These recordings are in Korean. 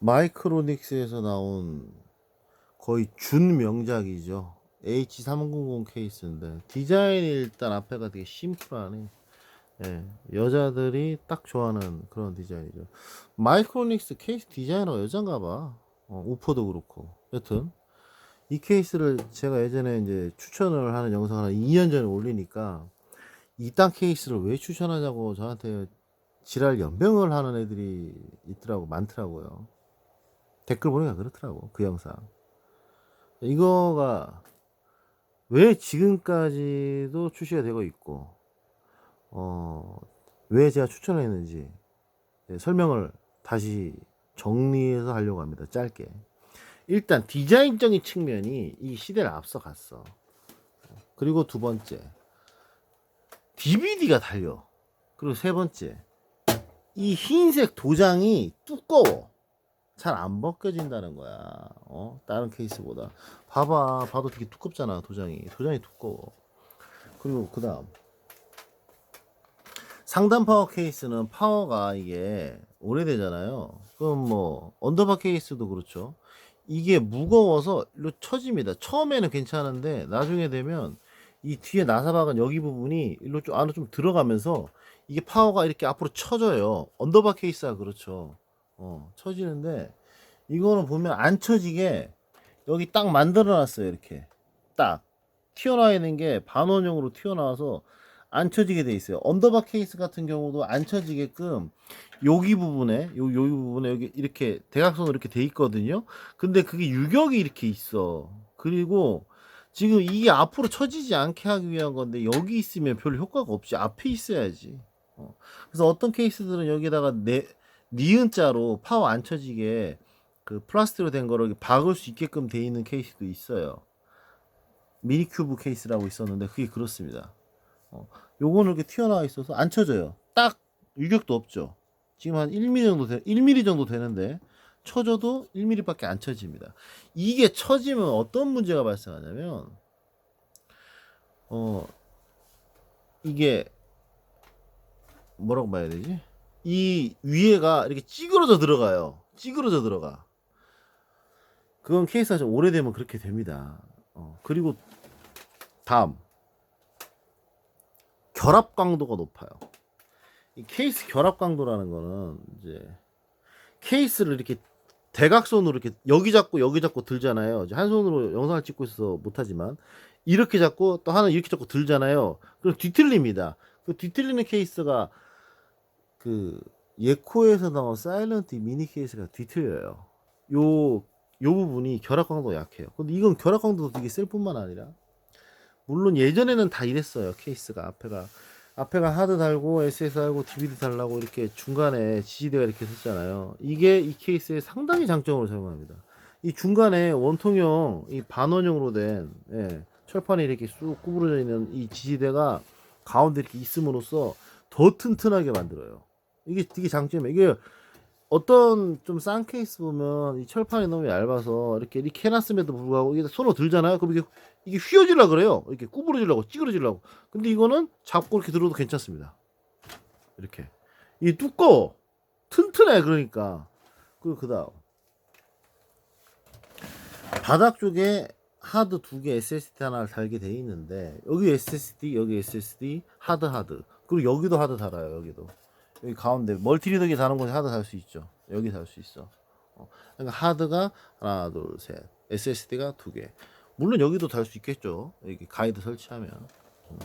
마이크로닉스에서 나온 거의 준 명작이죠. H300 케이스인데 디자인이 일단 앞에가 되게 심플하네. 예, 여자들이 딱 좋아하는 그런 디자인이죠. 마이크로닉스 케이스 디자이너가 여잔가 봐. 어, 우퍼도 그렇고. 여튼 이 케이스를 제가 예전에 이제 추천을 하는 영상을 한 2년 전에 올리니까 이딴 케이스를 왜 추천하냐고 저한테 지랄 연병을 하는 애들이 있더라고 많더라고요. 댓글 보니까 그렇더라고 그 영상. 이거가 왜 지금까지도 출시가 되고 있고 어, 왜 제가 추천을 했는지 예, 설명을 다시 정리해서 하려고 합니다. 짧게. 일단 디자인적인 측면이 이 시대를 앞서갔어. 그리고 두 번째, DVD가 달려. 그리고 세 번째, 이 흰색 도장이 두꺼워. 잘 안 벗겨진다는 거야. 어? 다른 케이스보다. 봐봐. 봐도 되게 두껍잖아. 도장이. 도장이 두꺼워. 그리고 그 다음. 상단 파워 케이스는 파워가 이게 오래되잖아요. 그럼 뭐, 언더바 케이스도 그렇죠. 이게 무거워서 일로 처집니다. 처음에는 괜찮은데, 나중에 되면 이 뒤에 나사박은 여기 부분이 일로 좀 안으로 좀 들어가면서 이게 파워가 이렇게 앞으로 쳐져요. 언더바 케이스가 그렇죠. 어, 쳐지는데 이거는 보면 안 쳐지게 여기 딱 만들어 놨어요. 이렇게 딱 튀어나와 있는 게 반원형으로 튀어나와서 안 쳐지게 돼 있어요. 언더바 케이스 같은 경우도 안 쳐지게끔 여기 부분에 요, 요 부분에 여기 이렇게 대각선으로 이렇게 돼 있거든요. 근데 그게 유격이 이렇게 있어. 그리고 지금 이게 앞으로 쳐지지 않게 하기 위한 건데 여기 있으면 별 효과가 없지 앞에 있어야지. 어. 그래서 어떤 케이스들은 여기다가 네 니은자로 파워 안 쳐지게 그 플라스틱으로 된 거를 박을 수 있게끔 돼 있는 케이스도 있어요. 미니 큐브 케이스라고 있었는데 그게 그렇습니다. 어. 요거는 이렇게 튀어나와 있어서 안 쳐져요. 딱 유격도 없죠. 지금 한 1mm 정도 되, 1mm 정도 되는데 쳐져도 1mm밖에 안 쳐집니다. 이게 쳐지면 어떤 문제가 발생하냐면 어 이게 뭐라고 봐야 되지? 이 위에가 이렇게 찌그러져 들어가요. 찌그러져 들어가. 그건 케이스가 좀 오래되면 그렇게 됩니다. 어, 그리고 다음 결합 강도가 높아요. 이 케이스 결합 강도라는 거는 이제 케이스를 이렇게 대각선으로 이렇게 여기 잡고 여기 잡고 들잖아요. 한 손으로 영상을 찍고 있어서 못하지만 이렇게 잡고 또 하나 이렇게 잡고 들잖아요. 그럼 뒤틀립니다. 그 뒤틀리는 케이스가 그 예코에서 나온 사일런트 미니 케이스가 뒤틀려요. 요, 요 부분이 결합 강도가 약해요. 근데 이건 결합 강도도 되게 셀 뿐만 아니라 물론 예전에는 다 이랬어요. 케이스가 앞에가 앞에가 하드 달고 SS 달고 DVD 달라고 이렇게 중간에 지지대가 이렇게 섰잖아요. 이게 이 케이스의 상당히 장점으로 사용합니다. 이 중간에 원통형 이 반원형으로 된 예, 철판이 이렇게 쑥 구부러져 있는 이 지지대가 가운데 이렇게 있음으로써 더 튼튼하게 만들어요. 이게 되게 장점이에요. 이게 어떤 좀 싼 케이스 보면 이 철판이 너무 얇아서 이렇게 이렇게 해놨음에도 불구하고 이게 손으로 들잖아요. 그럼 이게 이게 휘어질라 그래요. 이렇게 구부러지려고 찌그러지려고. 근데 이거는 잡고 이렇게 들어도 괜찮습니다. 이렇게 이 두꺼워 튼튼해 그러니까 그리고 그다음 바닥 쪽에 하드 두 개 SSD 하나를 달게 돼 있는데 여기 SSD 여기 SSD 하드 하드 그리고 여기도 하드 달아요 여기도 여기 가운데 멀티리더기 다는 곳에 하드 달수 있죠. 여기 달수 있어. 어, 그러니까 하드가 하나 둘 셋. SSD가 두 개. 물론 여기도 달 수 있겠죠. 여기 가이드 설치하면. 음.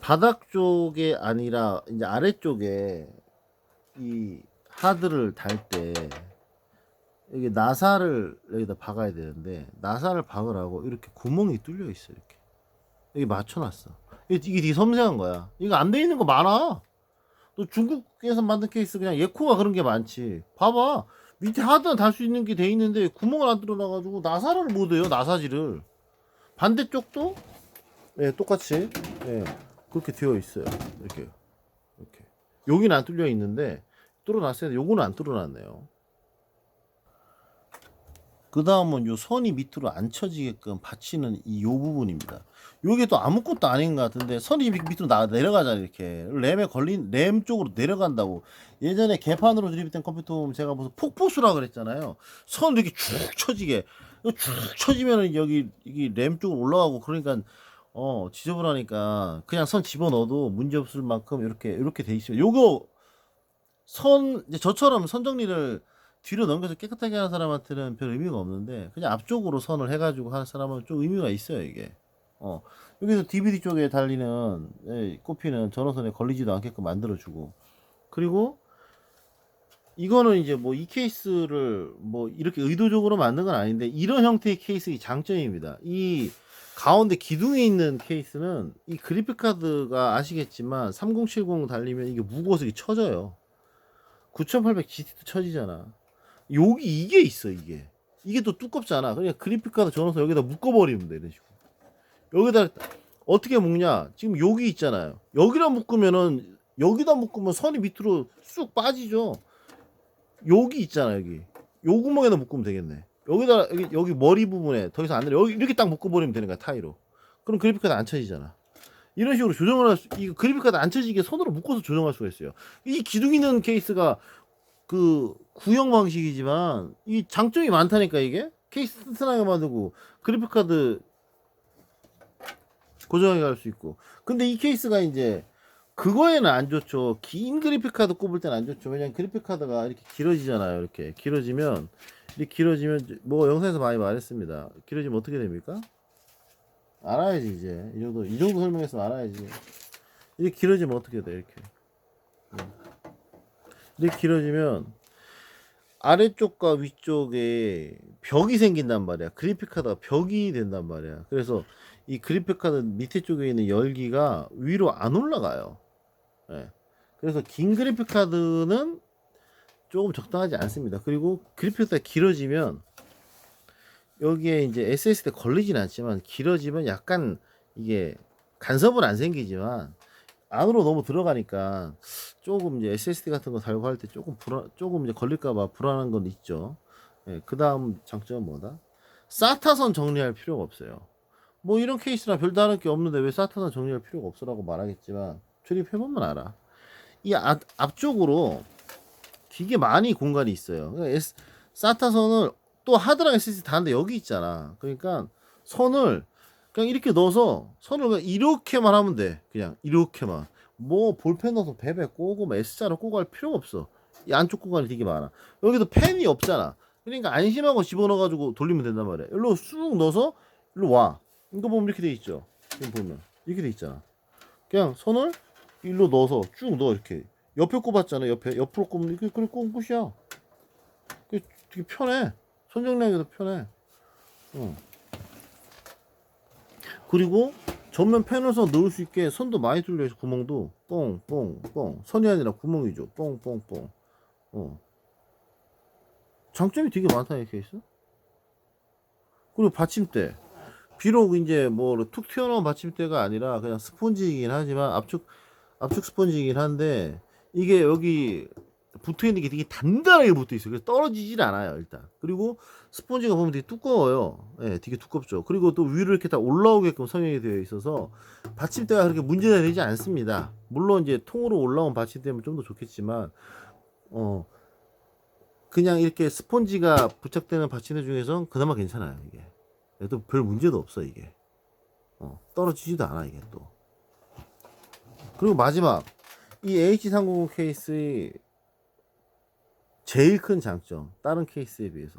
바닥 쪽에 아니라 이제 아래쪽에 이 하드를 달 때 여기 나사를 여기다 박아야 되는데 나사를 박으라고 이렇게 구멍이 뚫려 있어 이렇게. 여기 맞춰놨어 이게, 되게 섬세한 거야. 이거 안 돼 있는 거 많아. 또 중국에서 만든 케이스 그냥 예코가 그런 게 많지. 봐봐. 밑에 하드는 달수 있는 게 돼 있는데 구멍을 안 뚫어놔가지고 나사를 못 해요 나사지를 반대쪽도? 예 똑같이. 예 그렇게 되어 있어요. 이렇게. 이렇게. 여기는 안 뚫려 있는데 뚫어놨어야 돼. 요거는 안 뚫어놨네요 그 다음은 요 선이 밑으로 안 쳐지게끔 받치는 이 요 부분입니다. 요게 또 아무것도 아닌 것 같은데 선이 밑- 밑으로 나, 내려가잖아요 이렇게. 램에 걸린 램 쪽으로 내려간다고. 예전에 개판으로 조립된 컴퓨터 보면 제가 무슨 폭포수라 그랬잖아요. 선 이렇게 쭉 쳐지게. 쭉 쳐지면은 여기 이게 램 쪽으로 올라가고 그러니까 어 지저분하니까 그냥 선 집어넣어도 문제 없을 만큼 이렇게 이렇게 돼 있어요. 요거 선 이제 저처럼 선 정리를 뒤로 넘겨서 깨끗하게 하는 사람한테는 별 의미가 없는데 그냥 앞쪽으로 선을 해가지고 하는 사람은 좀 의미가 있어요 이게 어 여기서 DVD 쪽에 달리는 예, 꼽히는 전원선에 걸리지도 않게끔 만들어주고 그리고 이거는 이제 뭐 이 케이스를 뭐 이렇게 의도적으로 만든 건 아닌데 이런 형태의 케이스의 장점입니다. 이 가운데 기둥에 있는 케이스는 이 그래픽 카드가 아시겠지만 3070 달리면 이게 무거워서 이게 쳐져요. 9800 GT도 쳐지잖아. 여기 이게 있어 이게. 이게 또 두껍잖아. 그냥 그래픽 카드 전원선 여기다 묶어버리면 돼 이런 식으로. 여기다 어떻게 묶냐? 지금 여기 있잖아요. 여기다 묶으면은 여기다 묶으면 선이 밑으로 쑥 빠지죠. 여기 있잖아 여기. 요 구멍에다 묶으면 되겠네. 여기다 여기, 여기 머리 부분에 더 이상 안 내려. 여기 이렇게 딱 묶어버리면 되는 거야 타이로. 그럼 그래픽 카드 안 쳐지잖아. 이런 식으로 조정을 할 수, 이 그래픽 카드 안 쳐지게 손으로 묶어서 조정할 수가 있어요. 이 기둥 있는 케이스가 그 구형 방식이지만 이 장점이 많다니까 이게 케이스 튼튼하게 만들고 그래픽 카드 고정하게 할수 있고. 근데 이 케이스가 이제 그거에는 안 좋죠. 긴 그래픽 카드 꼽을 때는 안 좋죠. 왜냐면 그래픽 카드가 이렇게 길어지잖아요. 이렇게 길어지면 이렇게 길어지면 뭐 영상에서 많이 말했습니다. 길어지면 어떻게 됩니까? 알아야지 이제 이 정도 이 정도 설명해서 알아야지. 이렇게 길어지면 어떻게 돼 이렇게. 음. 이렇게 길어지면 아래쪽과 위쪽에 벽이 생긴단 말이야. 그래픽 카드가 벽이 된단 말이야. 그래서 이 그래픽 카드 밑에 쪽에 있는 열기가 위로 안 올라가요. 예. 그래서 긴 그래픽 카드는 조금 적당하지 않습니다. 그리고 그래픽 카드가 길어지면 여기에 이제 SSD 걸리진 않지만 길어지면 약간 이게 간섭은 안 생기지만 안으로 너무 들어가니까 조금 이제 SSD 같은 거 달고 할 때 조금 불안 조금 이제 걸릴까봐 불안한 건 있죠. 예, 그 다음 장점은 뭐다? 사타선 정리할 필요가 없어요. 뭐 이런 케이스나 별다른 게 없는데 왜 사타선 정리할 필요가 없어라고 말하겠지만 조립해보면 알아. 이 앞, 앞쪽으로 되게 많이 공간이 있어요. 그러니까 사타선을 또 하드랑 SSD 다는데 여기 있잖아. 그러니까 선을 그냥 이렇게 넣어서 선을 그냥 이렇게만 하면 돼. 그냥 이렇게만. 뭐 볼펜 넣어서 베베 꼬고 뭐 S자로 꼬고 할 필요가 없어. 이 안쪽 공간이 되게 많아. 여기도 펜이 없잖아. 그러니까 안심하고 집어넣어가지고 돌리면 된단 말이야. 일로 쑥 넣어서 일로 와. 이거 보면 이렇게 돼 있죠. 지금 보면 이렇게 돼 있잖아. 그냥 손을 일로 넣어서 쭉 넣어 이렇게. 옆에 꼽았잖아. 옆에 옆으로 꼽으면 이렇게 그래 꼽으면 끝이야. 되게 편해. 손 정리하기도 편해. 응. 그리고 전면 패널서 넣을 수 있게 선도 많이 뚫려 있어 구멍도. 뽕뽕뽕 선이 아니라 구멍이죠. 뽕뽕뽕 어. 장점이 되게 많다 이 케이스. 그리고 받침대. 비록 이제 뭐 툭 튀어나온 받침대가 아니라 그냥 스폰지이긴 하지만 압축 압축 스폰지이긴 한데 이게 여기 붙어 있는 게 되게 단단하게 붙어 있어요. 그래서 떨어지질 않아요, 일단. 그리고 스폰지가 보면 되게 두꺼워요. 예, 되게 두껍죠. 그리고 또 위로 이렇게 다 올라오게끔 성형이 되어 있어서 받침대가 그렇게 문제가 되지 않습니다. 물론 이제 통으로 올라온 받침대면 좀 더 좋겠지만, 어, 그냥 이렇게 스폰지가 부착되는 받침대 중에선 그나마 괜찮아요, 이게. 그래도 별 문제도 없어, 이게. 어, 떨어지지도 않아, 이게 또. 그리고 마지막, 이 H390 케이스의 제일 큰 장점 다른 케이스에 비해서.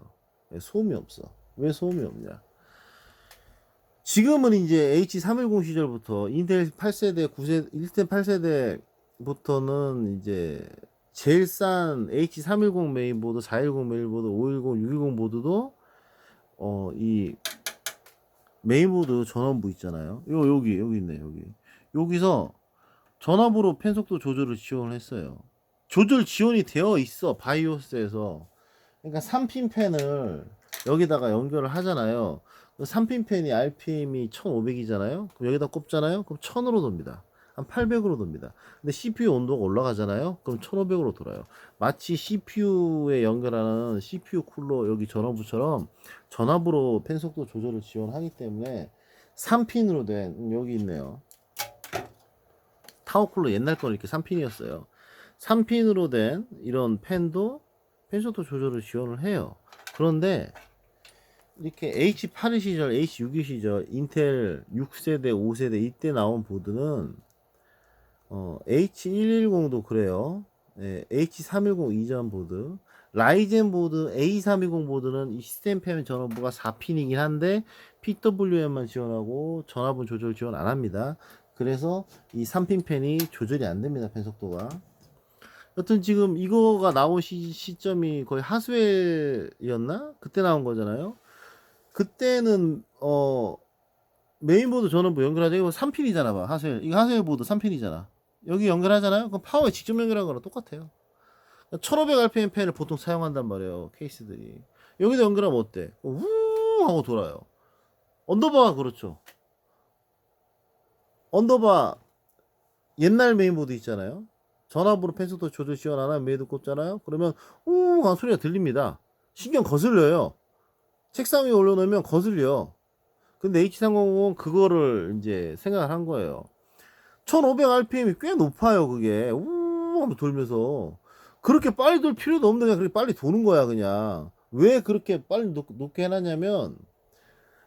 왜 소음이 없어? 왜 소음이 없냐? 지금은 이제 H310 시절부터 인텔 8세대 9세대 1세 8세대부터는 이제 제일 싼 H310 메인보드 410 메인보드 510 610 보드도 어 이 메인보드 전원부 있잖아요. 요 여기 여기 있네 여기. 여기서 전압으로 펜 속도 조절을 지원을 했어요 조절 지원이 되어 있어 바이오스에서 그러니까 3핀 펜을 여기다가 연결을 하잖아요 3핀 펜이 RPM이 1500이잖아요 그럼 여기다 꼽잖아요 그럼 1000으로 돕니다 한 800으로 돕니다. 근데 CPU 온도가 올라가잖아요. 그럼 1500으로 돌아요. 마치 CPU에 연결하는 CPU 쿨러 여기 전원부처럼 전압으로 팬 속도 조절을 지원하기 때문에 3핀으로 된 음, 여기 있네요. 타워 쿨러 옛날 거는 이렇게 3핀이었어요. 3핀으로 된 이런 팬 속도 조절을 지원을 해요. 그런데 이렇게 H82 시절, H62 시절, 인텔 6세대, 5세대 이때 나온 보드는 어, H110도 그래요. 예, H310 이전 보드. 라이젠 보드 A320 보드는 이 시스템 펜 전원부가 4핀이긴 한데 PWM만 지원하고 전압은 조절 지원 안 합니다. 그래서 이 3핀 펜이 조절이 안 됩니다. 펜 속도가. 여튼 지금 이거가 나온 시, 시점이 거의 하스웰이었나? 그때 나온 거잖아요. 그때는 어 메인보드 전원부 연결하자. 이거 3핀이잖아 봐. 하스웰 이거 하스웰 보드 3핀이잖아. 여기 연결하잖아요? 그럼 파워에 직접 연결한 거랑 똑같아요. 1500rpm 펜을 보통 사용한단 말이에요 케이스들이. 여기다 연결하면 어때? 우 하고 돌아요. 언더바가 그렇죠. 언더바 옛날 메인보드 있잖아요 전압으로 펜 속도 조절 지원하나 메이드 꽂잖아요 그러면 우 하는 소리가 들립니다 신경 거슬려요 책상 위에 올려놓으면 거슬려. 근데 H300은 그거를 이제 생각을 한 거예요. 1500rpm이 꽤 높아요, 그게. 우 하면 돌면서. 그렇게 빨리 돌 필요도 없는데 그냥 그렇게 빨리 도는 거야, 그냥. 왜 그렇게 빨리 높, 높게 해놨냐면,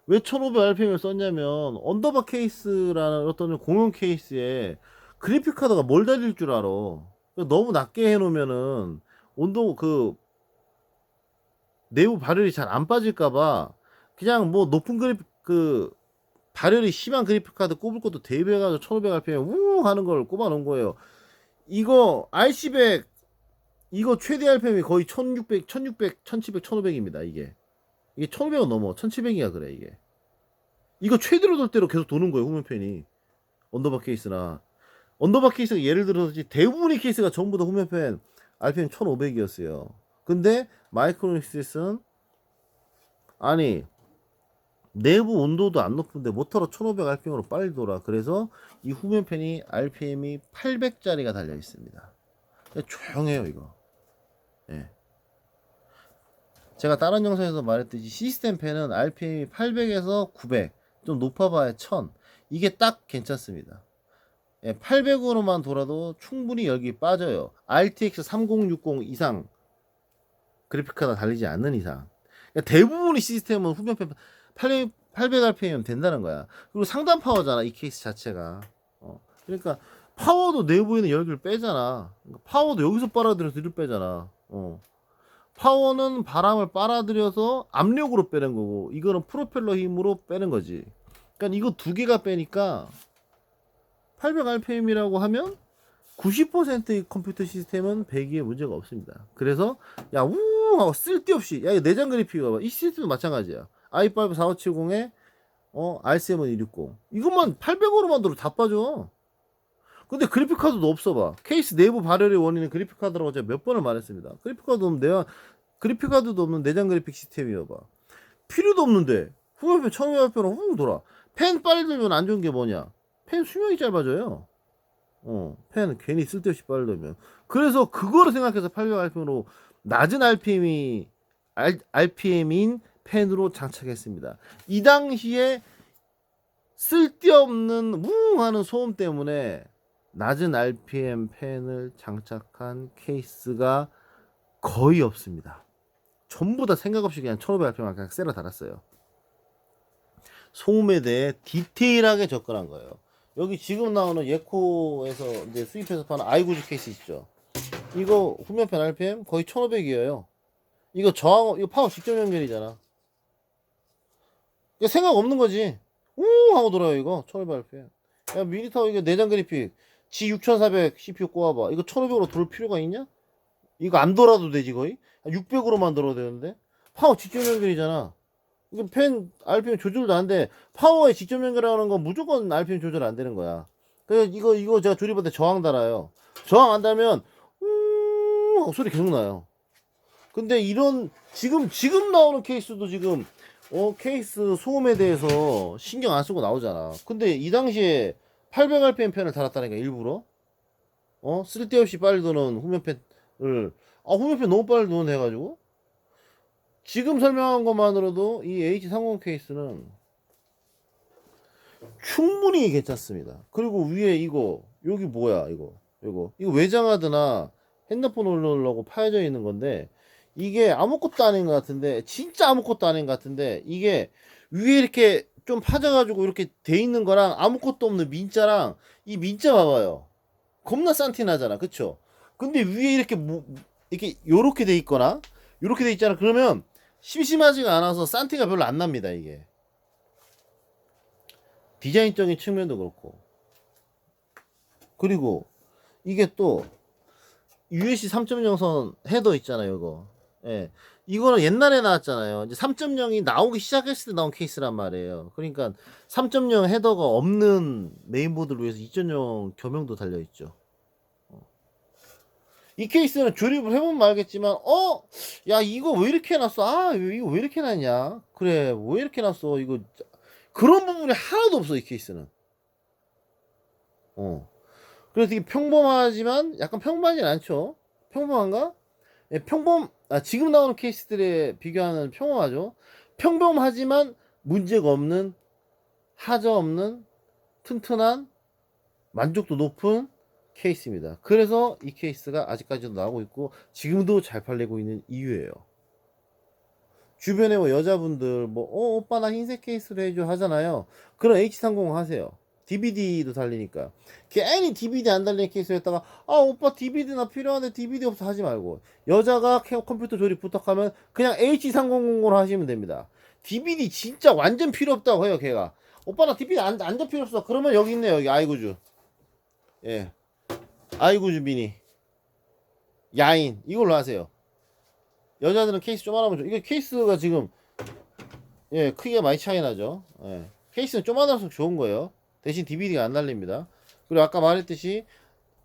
왜 1500rpm을 썼냐면, 언더바 케이스라는 어떤 공용 케이스에 그래픽 카드가 뭘 달릴 줄 알아. 그러니까 너무 낮게 해놓으면은, 온도, 그, 내부 발열이 잘 안 빠질까봐 그냥 뭐 높은 그래픽 그 발열이 심한 그래픽 카드 꼽을 것도 대비해가지고 1500rpm 우 하는 걸 꼽아 놓은 거예요. 이거 RC100 이거 최대 RPM이 거의 1600, 1600, 1700, 1500입니다. 이게 이게 1500은 넘어 1700이야 그래 이게 이거 최대로 돌 때로 계속 도는 거예요 후면팬이 언더바 케이스나 언더바 케이스가 예를 들어서 대부분의 케이스가 전부 다 후면팬 RPM 1500이었어요. 근데 마이크로닉스는 아니 내부 온도도 안 높은데 모터로 1500rpm으로 빨리 돌아. 그래서 이 후면 팬이 RPM이 800짜리가 달려 있습니다. 조용해요 이거. 예. 제가 다른 영상에서 말했듯이 시스템 팬은 RPM이 800에서 900, 좀 높아봐야 1000. 이게 딱 괜찮습니다. 예, 800으로만 돌아도 충분히 열기 빠져요. RTX 3060 이상 그래픽카드가 달리지 않는 이상 그러니까 대부분의 시스템은 후면팬 800rpm 된다는 거야 그리고 상단 파워잖아 이 케이스 자체가 어. 그러니까 파워도 내부에 있는 열기를 빼잖아 그러니까 파워도 여기서 빨아들여서 뒤로 빼잖아 어. 파워는 바람을 빨아들여서 압력으로 빼는 거고 이거는 프로펠러 힘으로 빼는 거지 그러니까 이거 두 개가 빼니까 800rpm이라고 하면 90%의 컴퓨터 시스템은 배기에 문제가 없습니다. 그래서 야 우 하고 쓸데없이 야 내장 그래픽 봐봐 이 시스템도 마찬가지야. i5 4570에 어 R7 160 이것만 800으로 만들어 다 빠져. 근데 그래픽 카드도 없어 봐. 케이스 내부 발열의 원인은 그래픽 카드라고 제가 몇 번을 말했습니다. 그래픽 카드 없는 내가 그래픽 카드도 없는 내장 그래픽 시스템이어 봐. 필요도 없는데 후면편 1500rpm으로 훅 돌아. 펜 빨리 들면 안 좋은 게 뭐냐? 펜 수명이 짧아져요. 어, 펜 괜히 쓸데없이 넣으면. 그래서 그거를 생각해서 800rpm으로 낮은 RPM이 RPM인 펜으로 장착했습니다. 이 당시에 쓸데없는 뭉하는 소음 때문에 낮은 RPM 펜을 장착한 케이스가 거의 없습니다. 전부 다 생각 없이 그냥 1500rpm 그냥 쎄러 달았어요. 소음에 대해 디테일하게 접근한 거예요. 여기 지금 나오는 예코에서 이제 수입해서 파는 아이구즈 케이스 있죠. 이거 후면편 RPM 거의 1500이에요. 이거 저항, 이거 파워 직접 연결이잖아. 이거 생각 없는 거지. 우 하고 돌아요, 이거. 1500rpm. 야, 미니타워 이거 내장 그래픽. G6400 CPU 꼽아봐. 이거 1500으로 돌 필요가 있냐? 이거 안 돌아도 되지, 거의? 600으로만 돌아도 되는데? 파워 직접 연결이잖아. 이거 펜 RPM 조절도 안 돼. 파워에 직접 연결하는 건 무조건 RPM 조절 안 되는 거야. 그래서 이거 이거 제가 조립할 때 저항 달아요. 저항 안 달면 음 소리 계속 나요. 근데 이런 지금 지금 나오는 케이스도 지금 어 케이스 소음에 대해서 신경 안 쓰고 나오잖아. 근데 이 당시에 800rpm 펜을 달았다니까 일부러 어 쓸데없이 빨리 도는 후면펜을 아 후면펜 너무 빨리 도는 해가지고 지금 설명한 것만으로도 이 H30 케이스는 충분히 괜찮습니다. 그리고 위에 이거 여기 뭐야 이거? 이거. 이거 외장하드나 핸드폰 올리려고 파여져 있는 건데 이게 아무것도 아닌 것 같은데 진짜 아무것도 아닌 것 같은데 이게 위에 이렇게 좀 파져가지고 이렇게 돼 있는 거랑 아무것도 없는 민자랑 이 민자 봐봐요. 겁나 산티 나잖아 그쵸? 근데 위에 이렇게 뭐 이렇게 요렇게 돼 있거나 요렇게 돼 있잖아. 그러면 심심하지가 않아서 산티가 별로 안 납니다 이게. 디자인적인 측면도 그렇고. 그리고 이게 또 USC 3.0선 헤더 있잖아요 이거. 예. 이거는 옛날에 나왔잖아요. 이제 3.0이 나오기 시작했을 때 나온 케이스란 말이에요. 그러니까 3.0 헤더가 없는 메인보드를 위해서 2.0 겸용도 달려있죠. 어. 이 케이스는 조립을 해보면 알겠지만 어? 야 이거 왜 이렇게 해놨어? 아 이거 왜 이렇게 해놨냐? 그래 왜 이렇게 해놨어? 이거 그런 부분이 하나도 없어 이 케이스는. 어. 그래서 되게 평범하지만 약간 평범하진 않죠? 평범한가? 예, 평범 아, 지금 나오는 케이스들에 비교하면 평범하죠. 평범하지만 문제가 없는 하자 없는 튼튼한 만족도 높은 케이스입니다 그래서 이 케이스가 아직까지도 나오고 있고 지금도 잘 팔리고 있는 이유예요 주변에 뭐 여자분들 뭐 어, 오빠 나 흰색 케이스로 해줘 하잖아요. 그럼 H30 하세요. DVD도 달리니까. 괜히 DVD 안 달리는 케이스였다가 아 오빠 DVD 나 필요한데 DVD 없어 하지 말고 여자가 캐- 컴퓨터 조립 부탁하면 그냥 H3000으로 하시면 됩니다. DVD 진짜 완전 필요 없다고 해요 걔가. 오빠 나 DVD 안, 완전 필요 없어. 그러면 여기 있네 여기 아이구주. 예. 아이구주 미니. 야인. 이걸로 하세요. 여자들은 케이스 조만하면 좋 이게 케이스가 지금 예 크기가 많이 차이 나죠. 예. 케이스는 조만할수록 좋은 거예요. 대신 DVD가 안 날립니다. 그리고 아까 말했듯이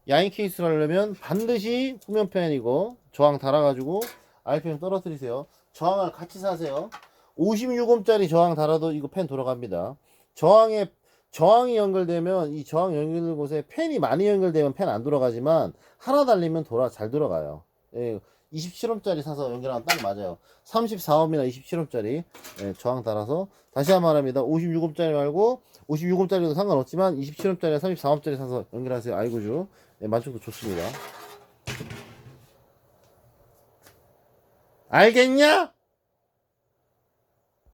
야인 케이스를 하려면 반드시 후면펜이고 저항 달아가지고 RPM 떨어뜨리세요. 저항을 같이 사세요. 56옴짜리 저항 달아도 이거 펜 돌아갑니다. 저항에 저항이 연결되면 이 저항 연결된 곳에 펜이 많이 연결되면 펜안 돌아가지만 하나 달리면 돌아 잘 돌아가요 예, 27옴짜리 사서 연결하면 딱 맞아요. 34옴이나 27옴짜리 예, 저항 달아서 다시 한 번 말합니다. 56옴짜리 말고 56옴짜리도 상관없지만 27옴짜리, 34옴짜리 사서 연결하세요. 아이고주 예, 만족도 좋습니다. 알겠냐?